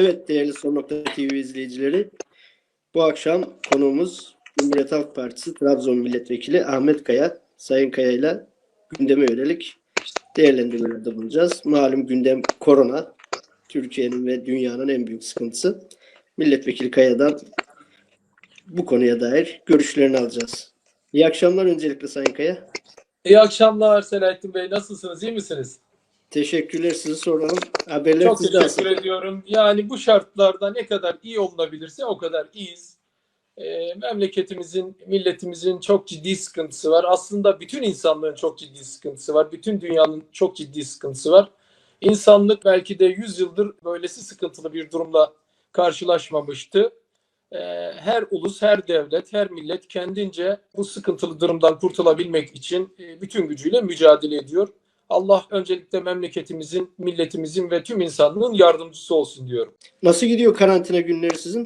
Evet değerli Son Nokta TV izleyicileri. Bu akşam konuğumuz Cumhuriyet Halk Partisi Trabzon Milletvekili Ahmet Kaya. Sayın Kaya ile gündeme yönelik değerlendirmelerde bulunacağız. Malum gündem korona. Türkiye'nin ve dünyanın en büyük sıkıntısı. Milletvekili Kaya'dan bu konuya dair görüşlerini alacağız. İyi akşamlar öncelikle Sayın Kaya. İyi akşamlar Selahattin Bey. Nasılsınız? İyi misiniz? Teşekkürler sizi soralım. Haberler Çok teşekkür aslında. ediyorum. Yani bu şartlarda ne kadar iyi olunabilirse o kadar iyiyiz. Ee, memleketimizin, milletimizin çok ciddi sıkıntısı var. Aslında bütün insanlığın çok ciddi sıkıntısı var. Bütün dünyanın çok ciddi sıkıntısı var. İnsanlık belki de 100 yıldır böylesi sıkıntılı bir durumla karşılaşmamıştı. Ee, her ulus, her devlet, her millet kendince bu sıkıntılı durumdan kurtulabilmek için e, bütün gücüyle mücadele ediyor. Allah öncelikle memleketimizin, milletimizin ve tüm insanlığın yardımcısı olsun diyorum. Nasıl gidiyor karantina günleri sizin?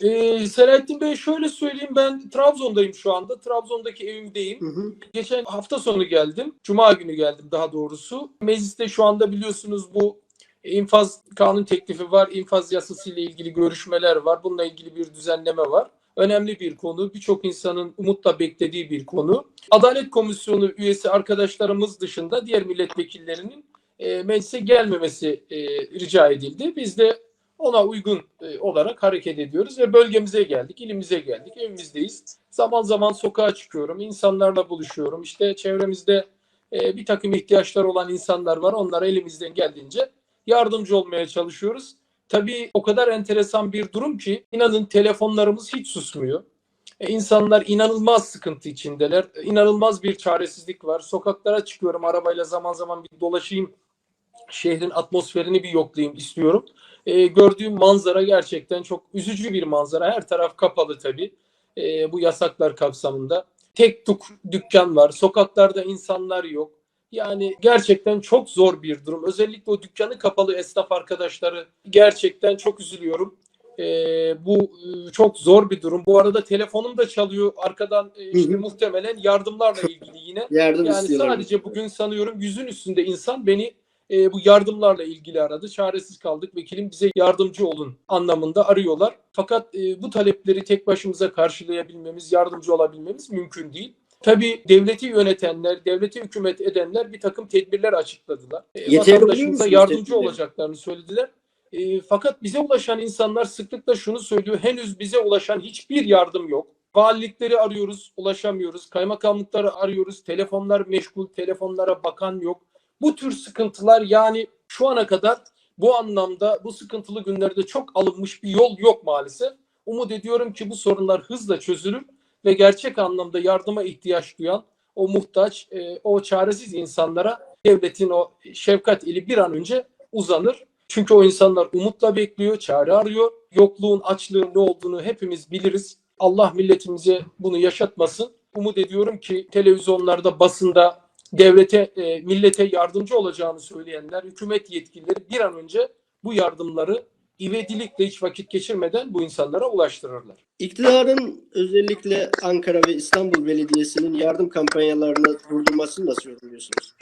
Ee, Selahattin Bey şöyle söyleyeyim ben Trabzon'dayım şu anda. Trabzon'daki evimdeyim. Hı hı. Geçen hafta sonu geldim. Cuma günü geldim daha doğrusu. Mecliste şu anda biliyorsunuz bu infaz kanun teklifi var. İnfaz yasası ile ilgili görüşmeler var. Bununla ilgili bir düzenleme var. Önemli bir konu. Birçok insanın umutla beklediği bir konu. Adalet Komisyonu üyesi arkadaşlarımız dışında diğer milletvekillerinin e, meclise gelmemesi e, rica edildi. Biz de ona uygun e, olarak hareket ediyoruz ve bölgemize geldik, ilimize geldik, evimizdeyiz. Zaman zaman sokağa çıkıyorum, insanlarla buluşuyorum. İşte çevremizde e, bir takım ihtiyaçlar olan insanlar var. Onlara elimizden geldiğince yardımcı olmaya çalışıyoruz. Tabii o kadar enteresan bir durum ki inanın telefonlarımız hiç susmuyor. E, insanlar inanılmaz sıkıntı içindeler. E, İnanılmaz bir çaresizlik var. Sokaklara çıkıyorum arabayla zaman zaman bir dolaşayım. Şehrin atmosferini bir yoklayayım istiyorum. E, gördüğüm manzara gerçekten çok üzücü bir manzara. Her taraf kapalı tabii e, bu yasaklar kapsamında. Tek tuk dükkan var. Sokaklarda insanlar yok. Yani gerçekten çok zor bir durum. Özellikle o dükkanı kapalı esnaf arkadaşları gerçekten çok üzülüyorum. Ee, bu e, çok zor bir durum. Bu arada telefonum da çalıyor arkadan e, işte muhtemelen yardımlarla ilgili yine. Yardım Yani sadece bugün sanıyorum yüzün üstünde insan beni e, bu yardımlarla ilgili aradı. Çaresiz kaldık. Vekilim bize yardımcı olun anlamında arıyorlar. Fakat e, bu talepleri tek başımıza karşılayabilmemiz, yardımcı olabilmemiz mümkün değil. Tabii devleti yönetenler, devleti hükümet edenler bir takım tedbirler açıkladılar. E, vatandaşımıza yardımcı tedbirleri? olacaklarını söylediler. E, fakat bize ulaşan insanlar sıklıkla şunu söylüyor. Henüz bize ulaşan hiçbir yardım yok. Valilikleri arıyoruz, ulaşamıyoruz. Kaymakamlıkları arıyoruz. Telefonlar meşgul, telefonlara bakan yok. Bu tür sıkıntılar yani şu ana kadar bu anlamda bu sıkıntılı günlerde çok alınmış bir yol yok maalesef. Umut ediyorum ki bu sorunlar hızla çözülür ve gerçek anlamda yardıma ihtiyaç duyan o muhtaç, e, o çaresiz insanlara devletin o şefkat eli bir an önce uzanır. Çünkü o insanlar umutla bekliyor, çare arıyor. Yokluğun, açlığın ne olduğunu hepimiz biliriz. Allah milletimize bunu yaşatmasın. Umut ediyorum ki televizyonlarda, basında devlete, e, millete yardımcı olacağını söyleyenler, hükümet yetkilileri bir an önce bu yardımları ivedilikle hiç vakit geçirmeden bu insanlara ulaştırırlar. İktidarın özellikle Ankara ve İstanbul Belediyesi'nin yardım kampanyalarını durdurmasını nasıl yorumluyorsunuz?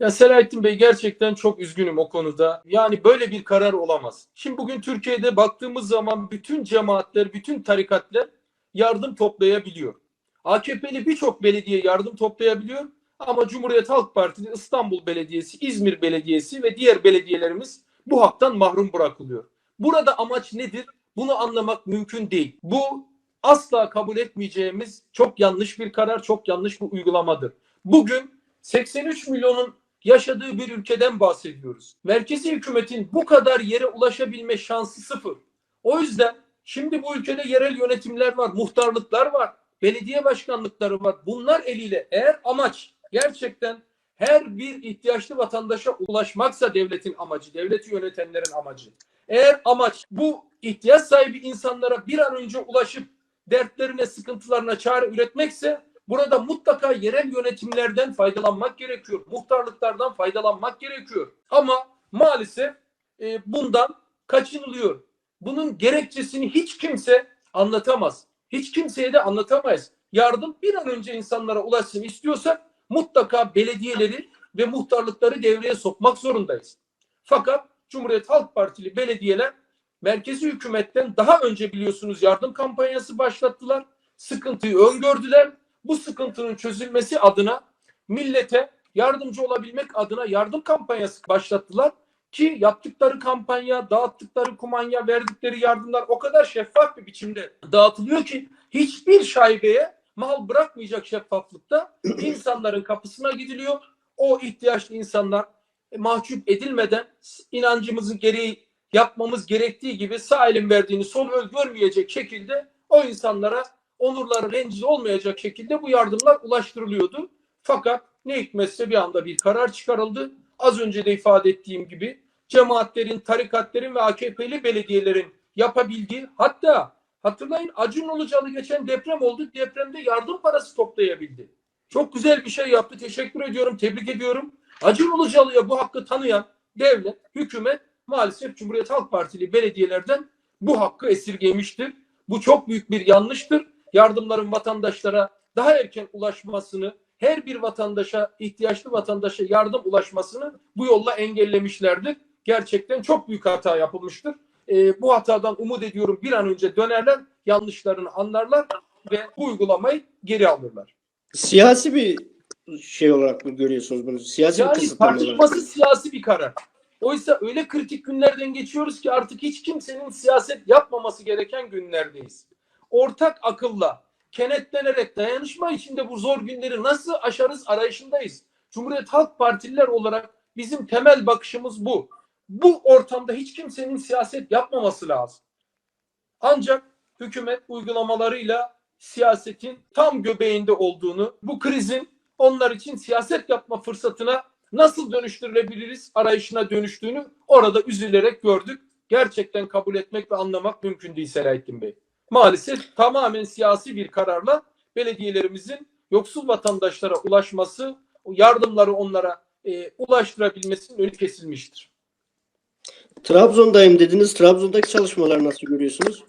Ya Selahattin Bey gerçekten çok üzgünüm o konuda. Yani böyle bir karar olamaz. Şimdi bugün Türkiye'de baktığımız zaman bütün cemaatler, bütün tarikatlar yardım toplayabiliyor. AKP'li birçok belediye yardım toplayabiliyor ama Cumhuriyet Halk Partisi, İstanbul Belediyesi, İzmir Belediyesi ve diğer belediyelerimiz bu haktan mahrum bırakılıyor. Burada amaç nedir? Bunu anlamak mümkün değil. Bu asla kabul etmeyeceğimiz çok yanlış bir karar, çok yanlış bir uygulamadır. Bugün 83 milyonun yaşadığı bir ülkeden bahsediyoruz. Merkezi hükümetin bu kadar yere ulaşabilme şansı sıfır. O yüzden şimdi bu ülkede yerel yönetimler var, muhtarlıklar var, belediye başkanlıkları var. Bunlar eliyle eğer amaç gerçekten her bir ihtiyaçlı vatandaşa ulaşmaksa devletin amacı, devleti yönetenlerin amacı. Eğer amaç bu ihtiyaç sahibi insanlara bir an önce ulaşıp dertlerine, sıkıntılarına çare üretmekse burada mutlaka yerel yönetimlerden faydalanmak gerekiyor. Muhtarlıklardan faydalanmak gerekiyor. Ama maalesef e, bundan kaçınılıyor. Bunun gerekçesini hiç kimse anlatamaz. Hiç kimseye de anlatamayız. Yardım bir an önce insanlara ulaşsın istiyorsak mutlaka belediyeleri ve muhtarlıkları devreye sokmak zorundayız. Fakat Cumhuriyet Halk Partili belediyeler merkezi hükümetten daha önce biliyorsunuz yardım kampanyası başlattılar. Sıkıntıyı öngördüler. Bu sıkıntının çözülmesi adına millete yardımcı olabilmek adına yardım kampanyası başlattılar ki yaptıkları kampanya, dağıttıkları kumanya, verdikleri yardımlar o kadar şeffaf bir biçimde dağıtılıyor ki hiçbir şaibeye mal bırakmayacak şeffaflıkta insanların kapısına gidiliyor. O ihtiyaçlı insanlar e, mahcup edilmeden inancımızın gereği yapmamız gerektiği gibi sağ elin verdiğini sol el görmeyecek şekilde o insanlara onurları rencide olmayacak şekilde bu yardımlar ulaştırılıyordu. Fakat ne hikmetse bir anda bir karar çıkarıldı. Az önce de ifade ettiğim gibi cemaatlerin, tarikatlerin ve AKP'li belediyelerin yapabildiği hatta hatırlayın Acun Ilıcalı geçen deprem oldu. Depremde yardım parası toplayabildi. Çok güzel bir şey yaptı. Teşekkür ediyorum. Tebrik ediyorum. Acun Ilıcalı'ya bu hakkı tanıyan devlet, hükümet maalesef Cumhuriyet Halk Partili belediyelerden bu hakkı esirgemiştir. Bu çok büyük bir yanlıştır. Yardımların vatandaşlara daha erken ulaşmasını, her bir vatandaşa, ihtiyaçlı vatandaşa yardım ulaşmasını bu yolla engellemişlerdir. Gerçekten çok büyük hata yapılmıştır. Ee, bu hatadan umut ediyorum bir an önce dönerler, yanlışlarını anlarlar ve bu uygulamayı geri alırlar. Siyasi bir şey olarak mı görüyorsunuz bunu? Siyasi bir Yani olarak. tartışması siyasi bir karar. Oysa öyle kritik günlerden geçiyoruz ki artık hiç kimsenin siyaset yapmaması gereken günlerdeyiz. Ortak akılla, kenetlenerek dayanışma içinde bu zor günleri nasıl aşarız arayışındayız. Cumhuriyet Halk Partililer olarak bizim temel bakışımız bu. Bu ortamda hiç kimsenin siyaset yapmaması lazım. Ancak hükümet uygulamalarıyla siyasetin tam göbeğinde olduğunu, bu krizin onlar için siyaset yapma fırsatına nasıl dönüştürülebiliriz arayışına dönüştüğünü orada üzülerek gördük. Gerçekten kabul etmek ve anlamak mümkün değil Selahattin Bey. Maalesef tamamen siyasi bir kararla belediyelerimizin yoksul vatandaşlara ulaşması, yardımları onlara e, ulaştırabilmesinin önü kesilmiştir. Trabzon'dayım dediniz. Trabzon'daki çalışmaları nasıl görüyorsunuz?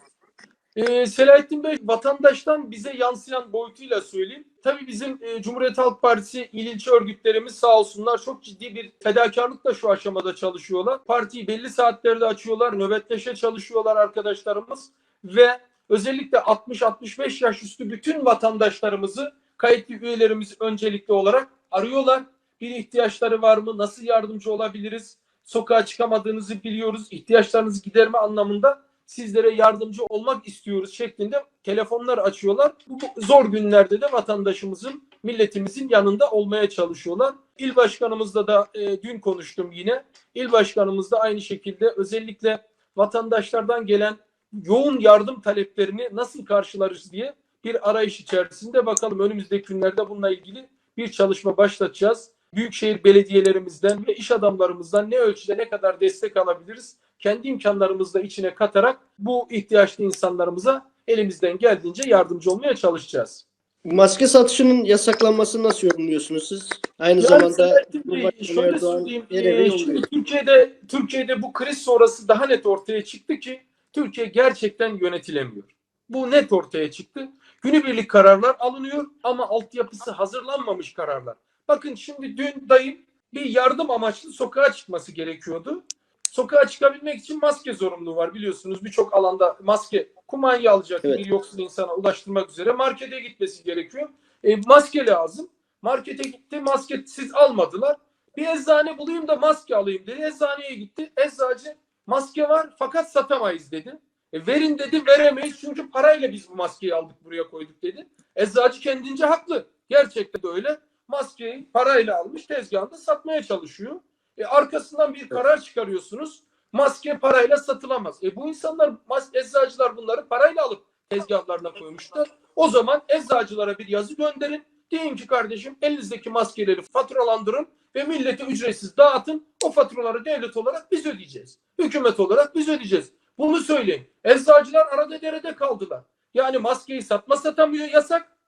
Ee, Selahattin Bey vatandaştan bize yansıyan boyutuyla söyleyeyim. Tabii bizim e, Cumhuriyet Halk Partisi il ilçe örgütlerimiz sağ olsunlar çok ciddi bir fedakarlıkla şu aşamada çalışıyorlar. Partiyi belli saatlerde açıyorlar, nöbetleşe çalışıyorlar arkadaşlarımız ve özellikle 60-65 yaş üstü bütün vatandaşlarımızı kayıtlı üyelerimiz öncelikli olarak arıyorlar. Bir ihtiyaçları var mı? Nasıl yardımcı olabiliriz? Sokağa çıkamadığınızı biliyoruz. İhtiyaçlarınızı giderme anlamında sizlere yardımcı olmak istiyoruz şeklinde telefonlar açıyorlar. Bu zor günlerde de vatandaşımızın, milletimizin yanında olmaya çalışıyorlar. İl başkanımızla da e, dün konuştum yine. İl başkanımız da aynı şekilde özellikle vatandaşlardan gelen yoğun yardım taleplerini nasıl karşılarız diye bir arayış içerisinde bakalım önümüzdeki günlerde bununla ilgili bir çalışma başlatacağız. Büyükşehir belediyelerimizden ve iş adamlarımızdan ne ölçüde ne kadar destek alabiliriz? Kendi imkanlarımızı da içine katarak bu ihtiyaçlı insanlarımıza elimizden geldiğince yardımcı olmaya çalışacağız. Maske satışının yasaklanmasını nasıl yorumluyorsunuz siz? Aynı Yani zamanda Cumhurbaşkanı şöyle Erdoğan e, şimdi Türkiye'de Türkiye'de bu kriz sonrası daha net ortaya çıktı ki Türkiye gerçekten yönetilemiyor. Bu net ortaya çıktı. Günübirlik kararlar alınıyor ama altyapısı hazırlanmamış kararlar. Bakın şimdi dün dayım bir yardım amaçlı sokağa çıkması gerekiyordu. Sokağa çıkabilmek için maske zorunluluğu var biliyorsunuz. Birçok alanda maske kumanya alacak Evet. bir yoksul insana ulaştırmak üzere markete gitmesi gerekiyor. E, maske lazım. Markete gitti maskesiz almadılar. Bir eczane bulayım da maske alayım dedi. Eczaneye gitti. Eczacı maske var fakat satamayız dedi. E, verin dedi veremeyiz çünkü parayla biz bu maskeyi aldık buraya koyduk dedi. Eczacı kendince haklı. Gerçekten de öyle. Maskeyi parayla almış tezgahında satmaya çalışıyor. E, arkasından bir karar çıkarıyorsunuz. Maske parayla satılamaz. E, bu insanlar eczacılar bunları parayla alıp tezgahlarına koymuşlar. O zaman eczacılara bir yazı gönderin. Deyin ki kardeşim elinizdeki maskeleri faturalandırın ve millete ücretsiz dağıtın. O faturaları devlet olarak biz ödeyeceğiz. Hükümet olarak biz ödeyeceğiz. Bunu söyleyin. Eczacılar arada derede kaldılar. Yani maskeyi satma satamıyor yasak.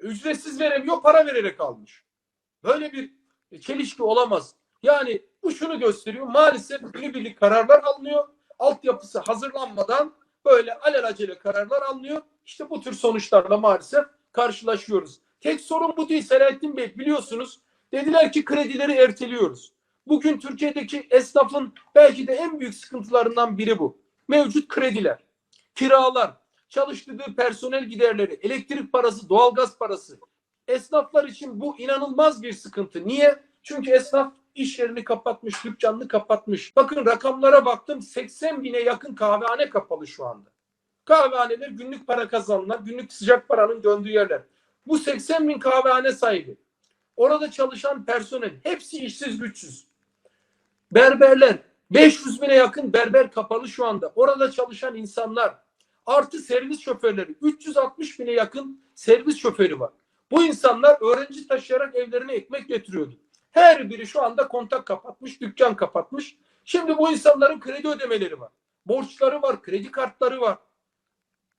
Ücretsiz veremiyor para vererek almış. Böyle bir çelişki olamaz. Yani bu şunu gösteriyor. Maalesef günübirlik kararlar alınıyor. Altyapısı hazırlanmadan böyle alelacele kararlar alınıyor. İşte bu tür sonuçlarla maalesef karşılaşıyoruz. Tek sorun bu değil Selahattin Bey biliyorsunuz. Dediler ki kredileri erteliyoruz. Bugün Türkiye'deki esnafın belki de en büyük sıkıntılarından biri bu. Mevcut krediler, kiralar, çalıştırdığı personel giderleri, elektrik parası, doğalgaz parası. Esnaflar için bu inanılmaz bir sıkıntı. Niye? Çünkü esnaf iş yerini kapatmış, dükkanını kapatmış. Bakın rakamlara baktım 80 bine yakın kahvehane kapalı şu anda. Kahvehaneler günlük para kazananlar, günlük sıcak paranın döndüğü yerler. Bu 80 bin kahvehane sahibi. Orada çalışan personel hepsi işsiz güçsüz. Berberler 500 bine yakın berber kapalı şu anda. Orada çalışan insanlar artı servis şoförleri 360 bine yakın servis şoförü var. Bu insanlar öğrenci taşıyarak evlerine ekmek getiriyordu. Her biri şu anda kontak kapatmış, dükkan kapatmış. Şimdi bu insanların kredi ödemeleri var. Borçları var, kredi kartları var.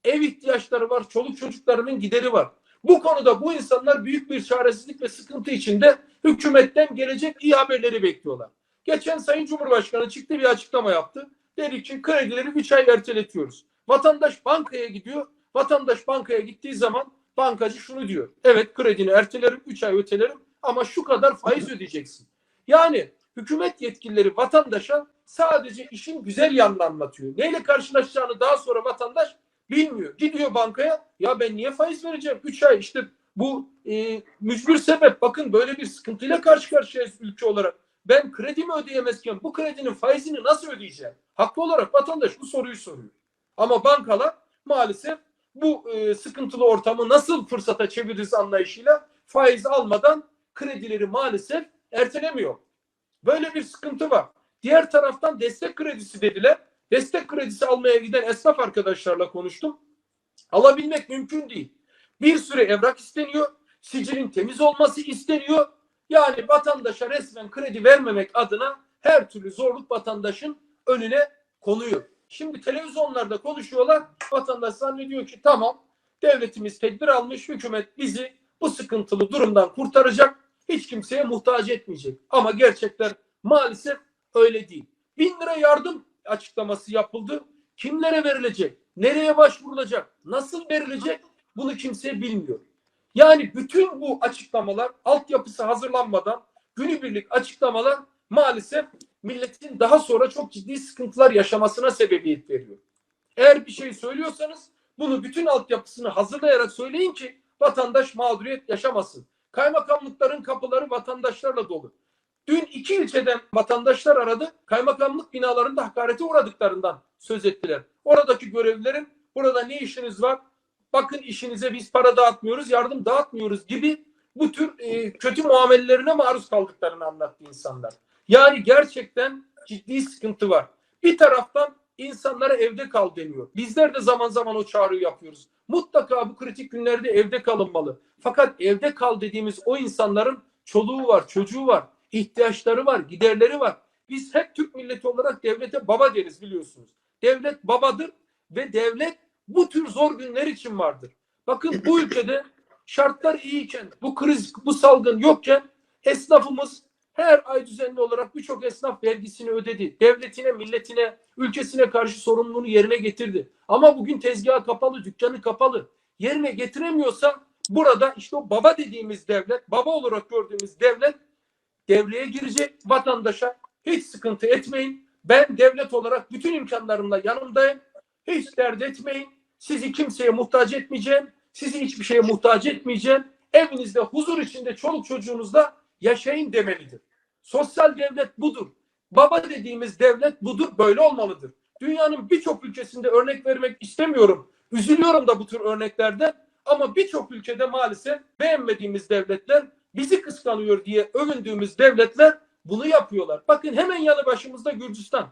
Ev ihtiyaçları var, çoluk çocuklarının gideri var. Bu konuda bu insanlar büyük bir çaresizlik ve sıkıntı içinde hükümetten gelecek iyi haberleri bekliyorlar. Geçen Sayın Cumhurbaşkanı çıktı bir açıklama yaptı. Dedi ki kredileri 3 ay erteletiyoruz. Vatandaş bankaya gidiyor. Vatandaş bankaya gittiği zaman bankacı şunu diyor. Evet kredini ertelerim 3 ay ötelerim ama şu kadar faiz ödeyeceksin. Yani hükümet yetkilileri vatandaşa sadece işin güzel yanını anlatıyor. Neyle karşılaşacağını daha sonra vatandaş bilmiyor. Gidiyor bankaya ya ben niye faiz vereceğim? 3 ay işte bu e, mücbir sebep. Bakın böyle bir sıkıntıyla karşı karşıyayız ülke olarak. Ben kredimi ödeyemezken bu kredinin faizini nasıl ödeyeceğim? Haklı olarak vatandaş bu soruyu soruyor. Ama bankalar maalesef bu e, sıkıntılı ortamı nasıl fırsata çeviririz anlayışıyla faiz almadan kredileri maalesef ertelemiyor. Böyle bir sıkıntı var. Diğer taraftan destek kredisi dediler. Destek kredisi almaya giden esnaf arkadaşlarla konuştum. Alabilmek mümkün değil. Bir süre evrak isteniyor. Sicilin temiz olması isteniyor. Yani vatandaşa resmen kredi vermemek adına her türlü zorluk vatandaşın önüne konuyor. Şimdi televizyonlarda konuşuyorlar. Vatandaş zannediyor ki tamam devletimiz tedbir almış. Hükümet bizi bu sıkıntılı durumdan kurtaracak. Hiç kimseye muhtaç etmeyecek. Ama gerçekler maalesef öyle değil. Bin lira yardım açıklaması yapıldı. Kimlere verilecek? Nereye başvurulacak? Nasıl verilecek? Bunu kimse bilmiyor. Yani bütün bu açıklamalar altyapısı hazırlanmadan günübirlik açıklamalar maalesef milletin daha sonra çok ciddi sıkıntılar yaşamasına sebebiyet veriyor. Eğer bir şey söylüyorsanız bunu bütün altyapısını hazırlayarak söyleyin ki vatandaş mağduriyet yaşamasın. Kaymakamlıkların kapıları vatandaşlarla dolu. Dün iki ilçeden vatandaşlar aradı. Kaymakamlık binalarında hakarete uğradıklarından söz ettiler. Oradaki görevlilerin burada ne işiniz var? Bakın işinize biz para dağıtmıyoruz, yardım dağıtmıyoruz gibi bu tür e, kötü muamelelerine maruz kaldıklarını anlattı insanlar. Yani gerçekten ciddi sıkıntı var. Bir taraftan insanlara evde kal deniyor. Bizler de zaman zaman o çağrıyı yapıyoruz. Mutlaka bu kritik günlerde evde kalınmalı. Fakat evde kal dediğimiz o insanların çoluğu var, çocuğu var, ihtiyaçları var, giderleri var. Biz hep Türk milleti olarak devlete baba deriz biliyorsunuz. Devlet babadır ve devlet bu tür zor günler için vardır. Bakın bu ülkede şartlar iyiyken, bu kriz, bu salgın yokken esnafımız her ay düzenli olarak birçok esnaf vergisini ödedi. Devletine, milletine, ülkesine karşı sorumluluğunu yerine getirdi. Ama bugün tezgahı kapalı, dükkanı kapalı. Yerine getiremiyorsa burada işte o baba dediğimiz devlet, baba olarak gördüğümüz devlet devreye girecek vatandaşa. Hiç sıkıntı etmeyin. Ben devlet olarak bütün imkanlarımla yanımdayım. Hiç dert etmeyin. Sizi kimseye muhtaç etmeyeceğim. Sizi hiçbir şeye muhtaç etmeyeceğim. Evinizde huzur içinde çoluk çocuğunuzla yaşayın demelidir. Sosyal devlet budur. Baba dediğimiz devlet budur. Böyle olmalıdır. Dünyanın birçok ülkesinde örnek vermek istemiyorum. Üzülüyorum da bu tür örneklerden. Ama birçok ülkede maalesef beğenmediğimiz devletler bizi kıskanıyor diye övündüğümüz devletler bunu yapıyorlar. Bakın hemen yanı başımızda Gürcistan.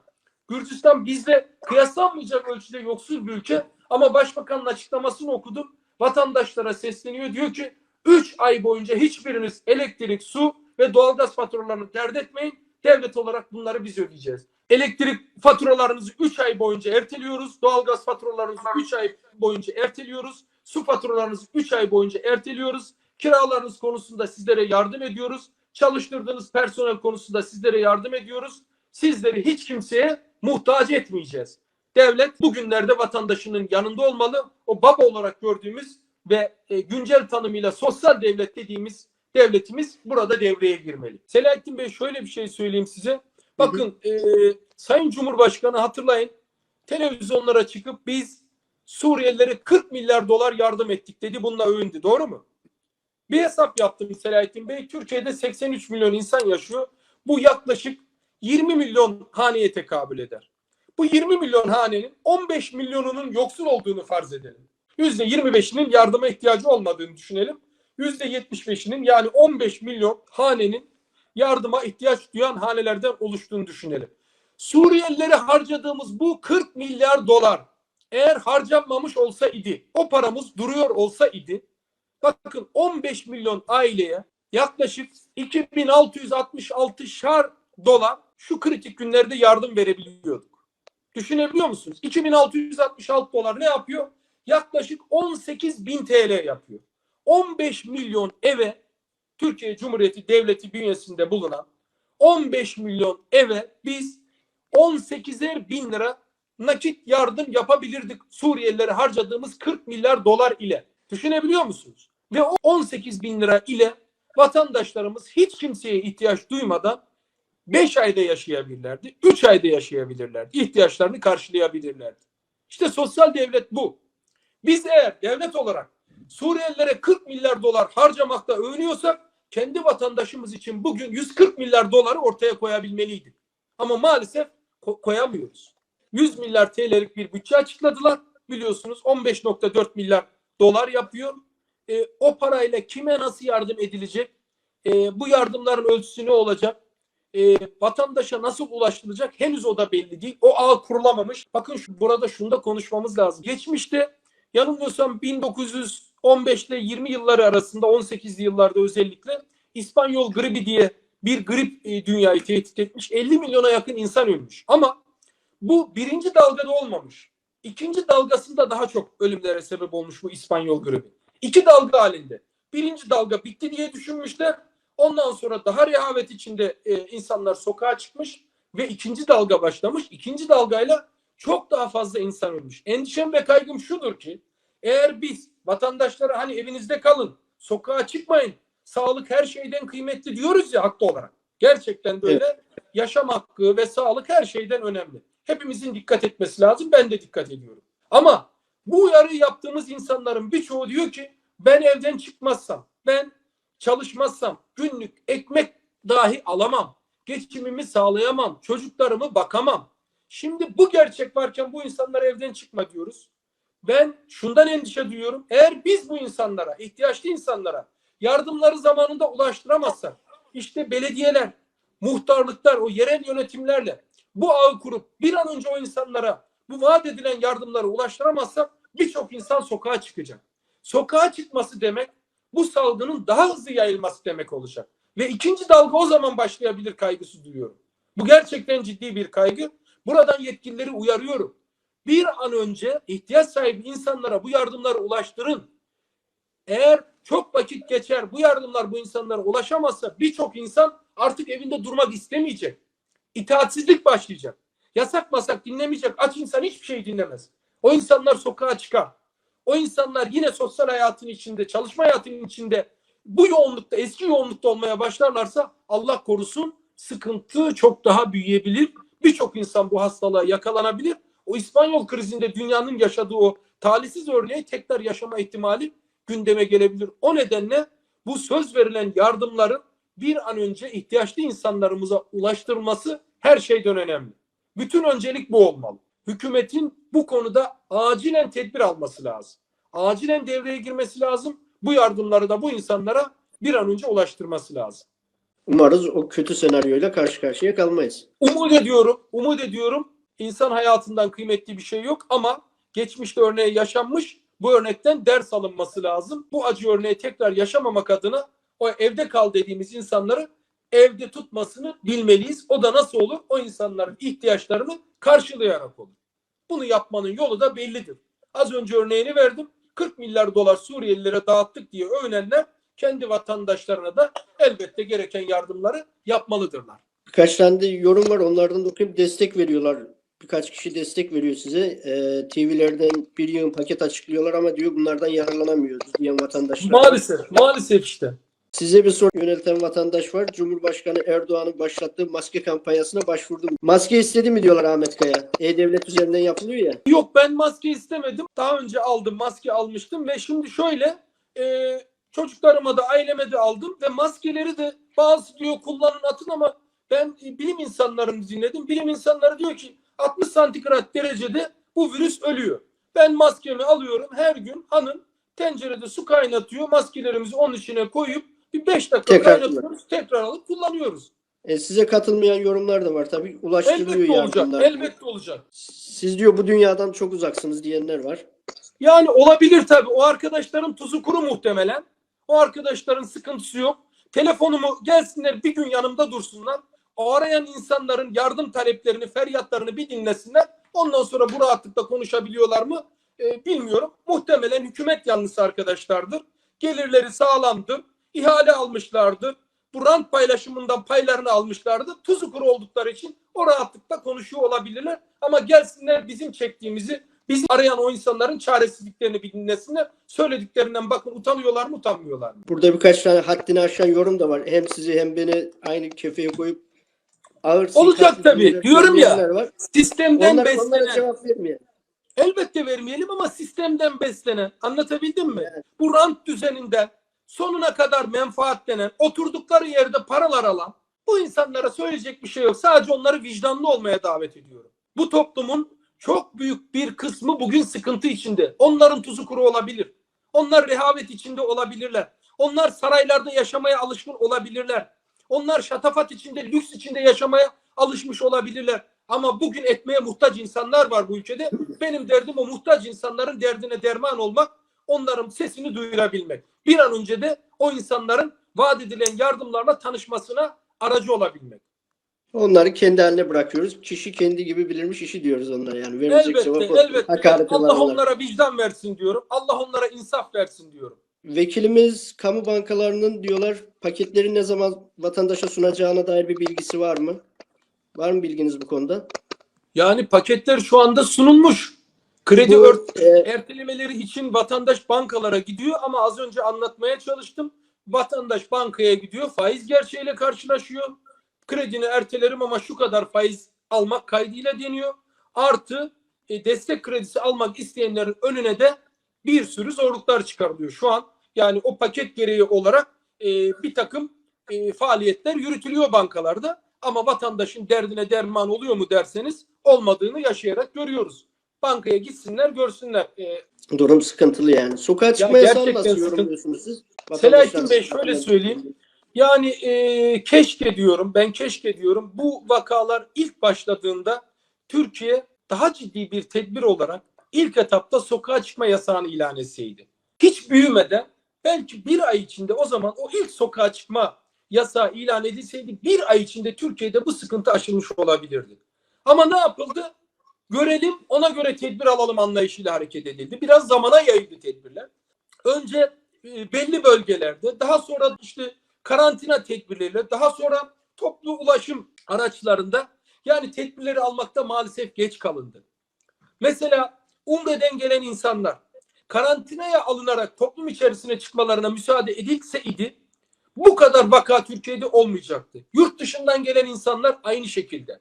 Gürcistan bizle kıyaslanmayacak ölçüde yoksul bir ülke ama başbakanın açıklamasını okudum. Vatandaşlara sesleniyor. Diyor ki 3 ay boyunca hiçbiriniz elektrik, su ve doğalgaz faturalarını dert etmeyin. Devlet olarak bunları biz ödeyeceğiz. Elektrik faturalarınızı 3 ay boyunca erteliyoruz. Doğalgaz faturalarınızı 3 ay boyunca erteliyoruz. Su faturalarınızı 3 ay boyunca erteliyoruz. Kiralarınız konusunda sizlere yardım ediyoruz. Çalıştırdığınız personel konusunda sizlere yardım ediyoruz. Sizleri hiç kimseye muhtaç etmeyeceğiz. Devlet bugünlerde vatandaşının yanında olmalı. O baba olarak gördüğümüz ve e, güncel tanımıyla sosyal devlet dediğimiz devletimiz burada devreye girmeli. Selahattin Bey şöyle bir şey söyleyeyim size. Bakın e, Sayın Cumhurbaşkanı hatırlayın televizyonlara çıkıp biz Suriyelilere 40 milyar dolar yardım ettik dedi. Bununla övündü. Doğru mu? Bir hesap yaptım Selahattin Bey. Türkiye'de 83 milyon insan yaşıyor. Bu yaklaşık 20 milyon haneye tekabül eder. Bu 20 milyon hanenin 15 milyonunun yoksul olduğunu farz edelim. %25'inin yardıma ihtiyacı olmadığını düşünelim. %75'inin yani 15 milyon hanenin yardıma ihtiyaç duyan hanelerden oluştuğunu düşünelim. Suriyelilere harcadığımız bu 40 milyar dolar eğer harcanmamış olsa idi, o paramız duruyor olsa idi, bakın 15 milyon aileye yaklaşık 2666 şar dolar şu kritik günlerde yardım verebiliyorduk. Düşünebiliyor musunuz? 2666 dolar ne yapıyor? Yaklaşık 18 bin TL yapıyor. 15 milyon eve Türkiye Cumhuriyeti Devleti bünyesinde bulunan 15 milyon eve biz 18'er bin lira nakit yardım yapabilirdik Suriyelilere harcadığımız 40 milyar dolar ile. Düşünebiliyor musunuz? Ve o 18 bin lira ile vatandaşlarımız hiç kimseye ihtiyaç duymadan 5 ayda yaşayabilirlerdi, 3 ayda yaşayabilirlerdi, ihtiyaçlarını karşılayabilirlerdi. İşte sosyal devlet bu. Biz eğer devlet olarak Suriyelilere 40 milyar dolar harcamakta övünüyorsak kendi vatandaşımız için bugün 140 milyar doları ortaya koyabilmeliydik. Ama maalesef ko- koyamıyoruz. 100 milyar TL'lik bir bütçe açıkladılar. Biliyorsunuz 15.4 milyar dolar yapıyor. E, o parayla kime nasıl yardım edilecek? E, bu yardımların ölçüsü ne olacak? E, vatandaşa nasıl ulaştırılacak? Henüz o da belli değil. O ağ kurulamamış. Bakın şu, burada şunu da konuşmamız lazım. Geçmişte yanılmıyorsam 1915 ile 20 yılları arasında 18'li yıllarda özellikle İspanyol gribi diye bir grip e, dünyayı tehdit etmiş. 50 milyona yakın insan ölmüş. Ama bu birinci dalgada olmamış. İkinci dalgasında daha çok ölümlere sebep olmuş bu İspanyol gribi. İki dalga halinde. Birinci dalga bitti diye düşünmüşler. Ondan sonra daha rehavet içinde e, insanlar sokağa çıkmış ve ikinci dalga başlamış. İkinci dalgayla çok daha fazla insan ölmüş. Endişem ve kaygım şudur ki eğer biz vatandaşlara hani evinizde kalın, sokağa çıkmayın, sağlık her şeyden kıymetli diyoruz ya haklı olarak. Gerçekten böyle yaşam hakkı ve sağlık her şeyden önemli. Hepimizin dikkat etmesi lazım. Ben de dikkat ediyorum. Ama bu uyarıyı yaptığımız insanların birçoğu diyor ki ben evden çıkmazsam, ben çalışmazsam günlük ekmek dahi alamam. Geçimimi sağlayamam. Çocuklarımı bakamam. Şimdi bu gerçek varken bu insanlara evden çıkma diyoruz. Ben şundan endişe duyuyorum. Eğer biz bu insanlara, ihtiyaçlı insanlara yardımları zamanında ulaştıramazsak işte belediyeler, muhtarlıklar, o yerel yönetimlerle bu ağı kurup bir an önce o insanlara bu vaat edilen yardımları ulaştıramazsak birçok insan sokağa çıkacak. Sokağa çıkması demek bu salgının daha hızlı yayılması demek olacak. Ve ikinci dalga o zaman başlayabilir kaygısı duyuyorum. Bu gerçekten ciddi bir kaygı. Buradan yetkilileri uyarıyorum. Bir an önce ihtiyaç sahibi insanlara bu yardımları ulaştırın. Eğer çok vakit geçer bu yardımlar bu insanlara ulaşamazsa birçok insan artık evinde durmak istemeyecek. İtaatsizlik başlayacak. Yasak masak dinlemeyecek. Aç insan hiçbir şey dinlemez. O insanlar sokağa çıkar. O insanlar yine sosyal hayatın içinde, çalışma hayatının içinde bu yoğunlukta, eski yoğunlukta olmaya başlarlarsa Allah korusun sıkıntı çok daha büyüyebilir. Birçok insan bu hastalığa yakalanabilir. O İspanyol krizinde dünyanın yaşadığı o talihsiz örneği tekrar yaşama ihtimali gündeme gelebilir. O nedenle bu söz verilen yardımların bir an önce ihtiyaçlı insanlarımıza ulaştırılması her şeyden önemli. Bütün öncelik bu olmalı. Hükümetin bu konuda acilen tedbir alması lazım. Acilen devreye girmesi lazım. Bu yardımları da bu insanlara bir an önce ulaştırması lazım. Umarız o kötü senaryoyla karşı karşıya kalmayız. Umut ediyorum, umut ediyorum. İnsan hayatından kıymetli bir şey yok ama geçmişte örneği yaşanmış. Bu örnekten ders alınması lazım. Bu acı örneği tekrar yaşamamak adına o evde kal dediğimiz insanları evde tutmasını bilmeliyiz. O da nasıl olur? O insanların ihtiyaçlarını karşılayarak olur. Bunu yapmanın yolu da bellidir. Az önce örneğini verdim. 40 milyar dolar Suriyelilere dağıttık diye övünenler kendi vatandaşlarına da elbette gereken yardımları yapmalıdırlar. Birkaç tane de yorum var. Onlardan da okuyup destek veriyorlar. Birkaç kişi destek veriyor size. Ee, TV'lerden bir yığın paket açıklıyorlar ama diyor bunlardan yararlanamıyoruz diyen vatandaşlar. Maalesef, maalesef işte. Size bir soru yönelten vatandaş var. Cumhurbaşkanı Erdoğan'ın başlattığı maske kampanyasına başvurdum. Maske istedi mi diyorlar Ahmet Kaya. E-Devlet üzerinden yapılıyor ya. Yok ben maske istemedim. Daha önce aldım maske almıştım ve şimdi şöyle e, çocuklarıma da aileme de aldım ve maskeleri de bazı diyor kullanın atın ama ben e, bilim insanlarını dinledim. Bilim insanları diyor ki 60 santigrat derecede bu virüs ölüyor. Ben maskemi alıyorum her gün hanım tencerede su kaynatıyor. Maskelerimizi onun içine koyup bir 5 dakika Tekrar kaynatıyoruz. Tekrar alıp kullanıyoruz. E, size katılmayan yorumlar da var tabii. Ulaştırılıyor Elbette olacak. yardımlar. Elbette olacak. Siz diyor bu dünyadan çok uzaksınız diyenler var. Yani olabilir tabii. O arkadaşların tuzu kuru muhtemelen. O arkadaşların sıkıntısı yok. Telefonumu gelsinler bir gün yanımda dursunlar. Arayan insanların yardım taleplerini, feryatlarını bir dinlesinler. Ondan sonra bu rahatlıkla konuşabiliyorlar mı? Ee, bilmiyorum. Muhtemelen hükümet yanlısı arkadaşlardır. Gelirleri sağlamdır. ihale almışlardır. Bu rant paylaşımından paylarını almışlardır. Tuzu kuru oldukları için o rahatlıkla konuşuyor olabilirler. Ama gelsinler bizim çektiğimizi biz arayan o insanların çaresizliklerini bir dinlesinler. Söylediklerinden bakın utanıyorlar mı utanmıyorlar mı? Burada birkaç tane haddini aşan yorum da var. Hem sizi hem beni aynı kefeye koyup ağır Olacak tabii. Diyorum ya. Var. Sistemden Onlar, onlara beslenen. cevap vermiyor. Elbette vermeyelim ama sistemden beslenen. Anlatabildim mi? Bu rant düzeninden sonuna kadar menfaatlenen, oturdukları yerde paralar alan bu insanlara söyleyecek bir şey yok. Sadece onları vicdanlı olmaya davet ediyorum. Bu toplumun çok büyük bir kısmı bugün sıkıntı içinde. Onların tuzu kuru olabilir. Onlar rehavet içinde olabilirler. Onlar saraylarda yaşamaya alışkın olabilirler. Onlar şatafat içinde, lüks içinde yaşamaya alışmış olabilirler. Ama bugün etmeye muhtaç insanlar var bu ülkede. Benim derdim o muhtaç insanların derdine derman olmak, onların sesini duyurabilmek. Bir an önce de o insanların vaat edilen yardımlarla tanışmasına aracı olabilmek. Onları kendi haline bırakıyoruz. Kişi kendi gibi bilirmiş işi diyoruz onlara yani. Verilecek Elbette, cevap elbette. Allah onlara vicdan versin diyorum. Allah onlara insaf versin diyorum. Vekilimiz kamu bankalarının diyorlar paketleri ne zaman vatandaşa sunacağına dair bir bilgisi var mı? Var mı bilginiz bu konuda? Yani paketler şu anda sunulmuş. Kredi Bu, ört- e, ertelemeleri için vatandaş bankalara gidiyor ama az önce anlatmaya çalıştım. Vatandaş bankaya gidiyor, faiz gerçeğiyle karşılaşıyor. Kredini ertelerim ama şu kadar faiz almak kaydıyla deniyor. Artı e, destek kredisi almak isteyenlerin önüne de bir sürü zorluklar çıkarılıyor şu an. Yani o paket gereği olarak e, bir takım e, faaliyetler yürütülüyor bankalarda. Ama vatandaşın derdine derman oluyor mu derseniz olmadığını yaşayarak görüyoruz. Bankaya gitsinler görsünler. E, durum sıkıntılı yani. Sokağa çıkma Ya yasağını gerçekten nasıl yorumluyorsunuz siz? Selahattin Bey şöyle söyleyeyim. Yani e, keşke diyorum, ben keşke diyorum bu vakalar ilk başladığında Türkiye daha ciddi bir tedbir olarak ilk etapta sokağa çıkma yasağını ilan etseydi. Hiç büyümeden belki bir ay içinde o zaman o ilk sokağa çıkma yasağı ilan edilseydi bir ay içinde Türkiye'de bu sıkıntı aşılmış olabilirdi. Ama ne yapıldı? Görelim ona göre tedbir alalım anlayışıyla hareket edildi. Biraz zamana yayıldı tedbirler. Önce e, belli bölgelerde daha sonra işte karantina tedbirleriyle daha sonra toplu ulaşım araçlarında yani tedbirleri almakta maalesef geç kalındı. Mesela Umre'den gelen insanlar karantinaya alınarak toplum içerisine çıkmalarına müsaade edilse idi bu kadar vaka Türkiye'de olmayacaktı. Yurt dışından gelen insanlar aynı şekilde.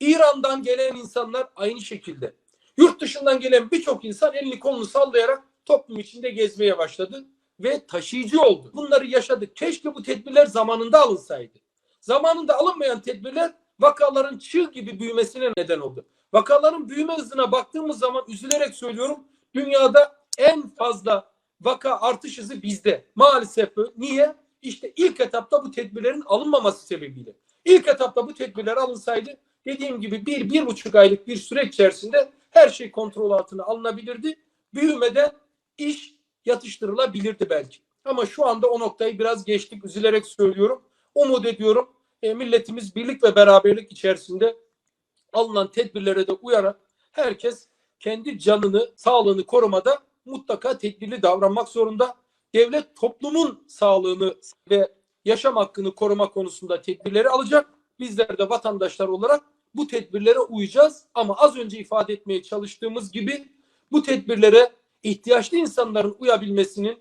İran'dan gelen insanlar aynı şekilde. Yurt dışından gelen birçok insan elini kolunu sallayarak toplum içinde gezmeye başladı ve taşıyıcı oldu. Bunları yaşadık. Keşke bu tedbirler zamanında alınsaydı. Zamanında alınmayan tedbirler vakaların çığ gibi büyümesine neden oldu. Vakaların büyüme hızına baktığımız zaman üzülerek söylüyorum dünyada en fazla vaka artış hızı bizde. Maalesef. Niye? İşte ilk etapta bu tedbirlerin alınmaması sebebiyle. İlk etapta bu tedbirler alınsaydı dediğim gibi bir, bir buçuk aylık bir süreç içerisinde her şey kontrol altına alınabilirdi. Büyümeden iş yatıştırılabilirdi belki. Ama şu anda o noktayı biraz geçtik. Üzülerek söylüyorum. Umut ediyorum e, milletimiz birlik ve beraberlik içerisinde alınan tedbirlere de uyarak herkes kendi canını, sağlığını korumada mutlaka tedbirli davranmak zorunda. Devlet toplumun sağlığını ve yaşam hakkını koruma konusunda tedbirleri alacak. Bizler de vatandaşlar olarak bu tedbirlere uyacağız. Ama az önce ifade etmeye çalıştığımız gibi bu tedbirlere ihtiyaçlı insanların uyabilmesinin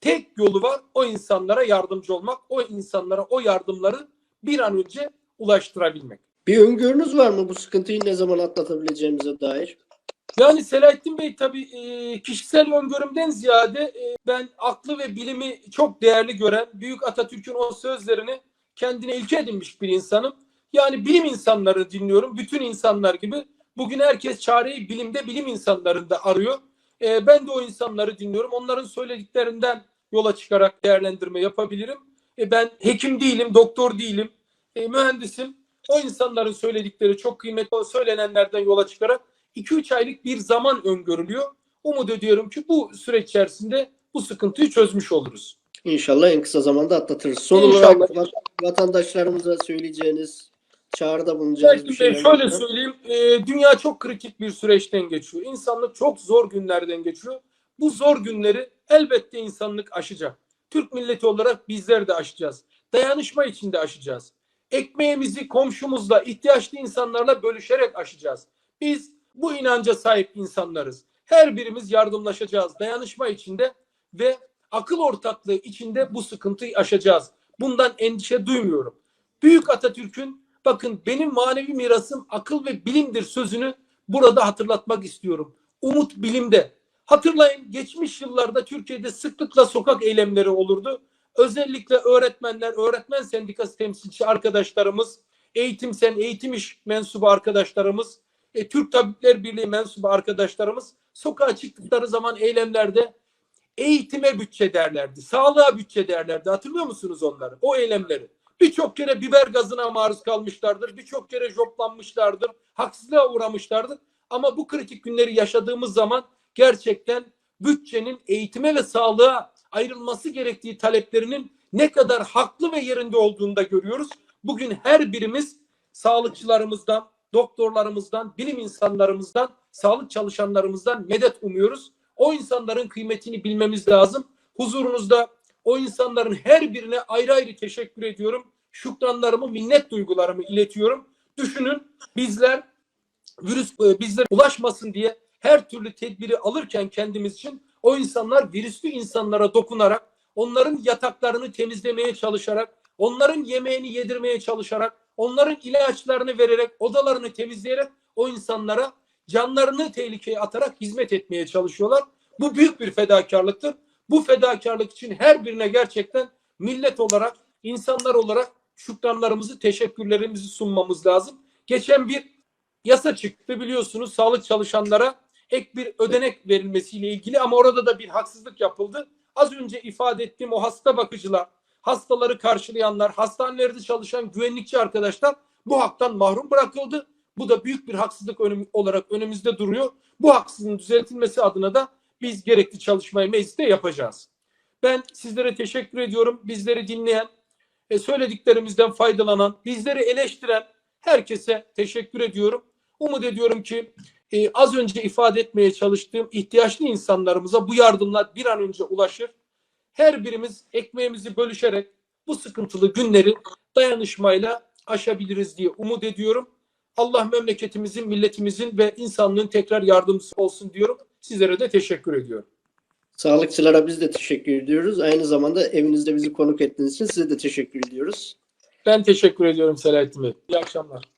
tek yolu var. O insanlara yardımcı olmak, o insanlara o yardımları bir an önce ulaştırabilmek. Bir öngörünüz var mı bu sıkıntıyı ne zaman atlatabileceğimize dair? Yani Selahattin Bey tabii e, kişisel öngörümden ziyade e, ben aklı ve bilimi çok değerli gören Büyük Atatürk'ün o sözlerini kendine ilke edinmiş bir insanım. Yani bilim insanları dinliyorum. Bütün insanlar gibi. Bugün herkes çareyi bilimde, bilim insanlarında arıyor. E, ben de o insanları dinliyorum. Onların söylediklerinden yola çıkarak değerlendirme yapabilirim. E, ben hekim değilim, doktor değilim, mühendisim. O insanların söyledikleri çok kıymetli o söylenenlerden yola çıkarak 2-3 aylık bir zaman öngörülüyor. Umut ediyorum ki bu süreç içerisinde bu sıkıntıyı çözmüş oluruz. İnşallah en kısa zamanda atlatırız. Son İnşallah. olarak vat- vatandaşlarımıza söyleyeceğiniz, çağrıda bulunacağınız bir şey şöyle mı? söyleyeyim. e, dünya çok kritik bir süreçten geçiyor. İnsanlık çok zor günlerden geçiyor. Bu zor günleri elbette insanlık aşacak. Türk milleti olarak bizler de aşacağız. Dayanışma içinde aşacağız. Ekmeğimizi komşumuzla, ihtiyaçlı insanlarla bölüşerek aşacağız. Biz bu inanca sahip insanlarız. Her birimiz yardımlaşacağız. Dayanışma içinde ve akıl ortaklığı içinde bu sıkıntıyı aşacağız. Bundan endişe duymuyorum. Büyük Atatürk'ün bakın benim manevi mirasım akıl ve bilimdir sözünü burada hatırlatmak istiyorum. Umut bilimde. Hatırlayın geçmiş yıllarda Türkiye'de sıklıkla sokak eylemleri olurdu. Özellikle öğretmenler, öğretmen sendikası temsilci arkadaşlarımız, eğitim sen eğitim iş mensubu arkadaşlarımız, e, Türk Tabipler Birliği mensubu arkadaşlarımız sokağa çıktıkları zaman eylemlerde eğitime bütçe derlerdi, sağlığa bütçe derlerdi. Hatırlıyor musunuz onları? O eylemleri. Birçok kere biber gazına maruz kalmışlardır. Birçok kere joplanmışlardır. Haksızlığa uğramışlardır. Ama bu kritik günleri yaşadığımız zaman gerçekten bütçenin eğitime ve sağlığa ayrılması gerektiği taleplerinin ne kadar haklı ve yerinde olduğunu da görüyoruz. Bugün her birimiz sağlıkçılarımızdan, doktorlarımızdan, bilim insanlarımızdan, sağlık çalışanlarımızdan medet umuyoruz. O insanların kıymetini bilmemiz lazım. Huzurunuzda o insanların her birine ayrı ayrı teşekkür ediyorum. Şükranlarımı, minnet duygularımı iletiyorum. Düşünün bizler virüs e, bizlere ulaşmasın diye her türlü tedbiri alırken kendimiz için o insanlar virüslü insanlara dokunarak, onların yataklarını temizlemeye çalışarak, onların yemeğini yedirmeye çalışarak, onların ilaçlarını vererek, odalarını temizleyerek o insanlara canlarını tehlikeye atarak hizmet etmeye çalışıyorlar. Bu büyük bir fedakarlıktır. Bu fedakarlık için her birine gerçekten millet olarak, insanlar olarak şükranlarımızı, teşekkürlerimizi sunmamız lazım. Geçen bir yasa çıktı biliyorsunuz sağlık çalışanlara ek bir ödenek verilmesiyle ilgili ama orada da bir haksızlık yapıldı. Az önce ifade ettiğim o hasta bakıcılar, hastaları karşılayanlar, hastanelerde çalışan güvenlikçi arkadaşlar bu haktan mahrum bırakıldı. Bu da büyük bir haksızlık önüm, olarak önümüzde duruyor. Bu haksızlığın düzeltilmesi adına da biz gerekli çalışmayı mecliste yapacağız. Ben sizlere teşekkür ediyorum. Bizleri dinleyen, e, söylediklerimizden faydalanan, bizleri eleştiren herkese teşekkür ediyorum. Umut ediyorum ki e, az önce ifade etmeye çalıştığım ihtiyaçlı insanlarımıza bu yardımlar bir an önce ulaşır. Her birimiz ekmeğimizi bölüşerek bu sıkıntılı günleri dayanışmayla aşabiliriz diye umut ediyorum. Allah memleketimizin, milletimizin ve insanlığın tekrar yardımcısı olsun diyorum. Sizlere de teşekkür ediyorum. Sağlıkçılara biz de teşekkür ediyoruz. Aynı zamanda evinizde bizi konuk ettiğiniz için size de teşekkür ediyoruz. Ben teşekkür ediyorum Selahattin Bey. İyi akşamlar.